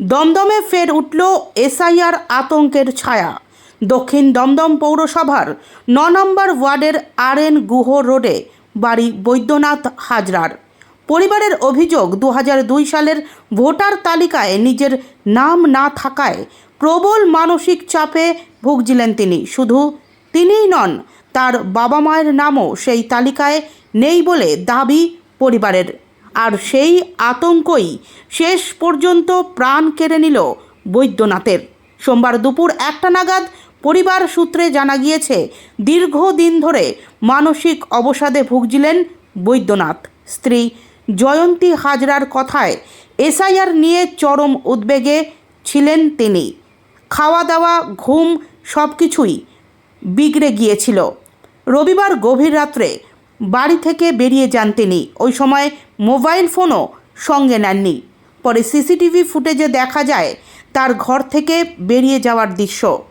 দমদমে ফের উঠল এসআইআর আতঙ্কের ছায়া। দক্ষিণ দমদম পৌরসভার ন নম্বর ওয়ার্ডের আর এন গুহ রোডে বাড়ি বৈদ্যনাথ হাজরার। পরিবারের অভিযোগ দু দুই সালের ভোটার তালিকায় নিজের নাম না থাকায় প্রবল মানসিক চাপে ভুগছিলেন তিনি। শুধু তিনিই নন, তার বাবা মায়ের নামও সেই তালিকায় নেই বলে দাবি পরিবারের। আর সেই আতঙ্কই শেষ পর্যন্ত প্রাণ কেড়ে নিল বৈদ্যনাথের। সোমবার দুপুর একটা নাগাদ পরিবার সূত্রে জানা গিয়েছে, দীর্ঘদিন ধরে মানসিক অবসাদে ভুগছিলেন বৈদ্যনাথ। স্ত্রী জয়ন্তী হাজরার কথায় এসআইআর নিয়ে চরম উদ্বেগে ছিলেন তিনি। খাওয়া দাওয়া ঘুম সব কিছুই বিগড়ে গিয়েছিল। রবিবার গভীর রাত্রে বাড়ি থেকে বেরিয়ে যান তিনি। ওই সময় মোবাইল ফোনও সঙ্গে নেননি। পরে সিসিটিভি ফুটেজে দেখা যায়, তার ঘর থেকে বেরিয়ে যাওয়ার দৃশ্য।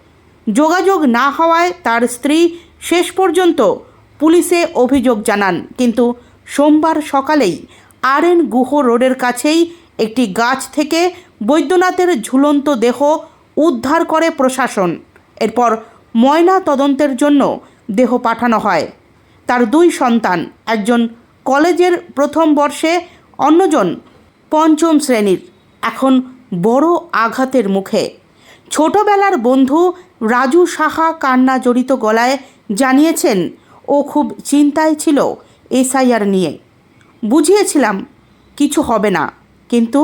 যোগাযোগ না হওয়ায় তার স্ত্রী শেষ পর্যন্ত পুলিশে অভিযোগ জানান। কিন্তু সোমবার সকালেই আর এন গুহ রোডের কাছেই একটি গাছ থেকে বৈদ্যনাথের ঝুলন্ত দেহ উদ্ধার করে প্রশাসন। এরপর ময়না তদন্তের জন্য দেহ পাঠানো হয়। তার দুই সন্তান, একজন কলেজের প্রথম বর্ষে, অন্যজন পঞ্চম শ্রেণির। এখন বড় আঘাতের মুখে। ছোটবেলার বন্ধু রাজু সাহা কান্না জড়িত গলায় জানিয়েছেন, ও খুব চিন্তায় ছিল এসআইআর নিয়ে। বুঝিয়েছিলাম, কিছু হবে না, কিন্তু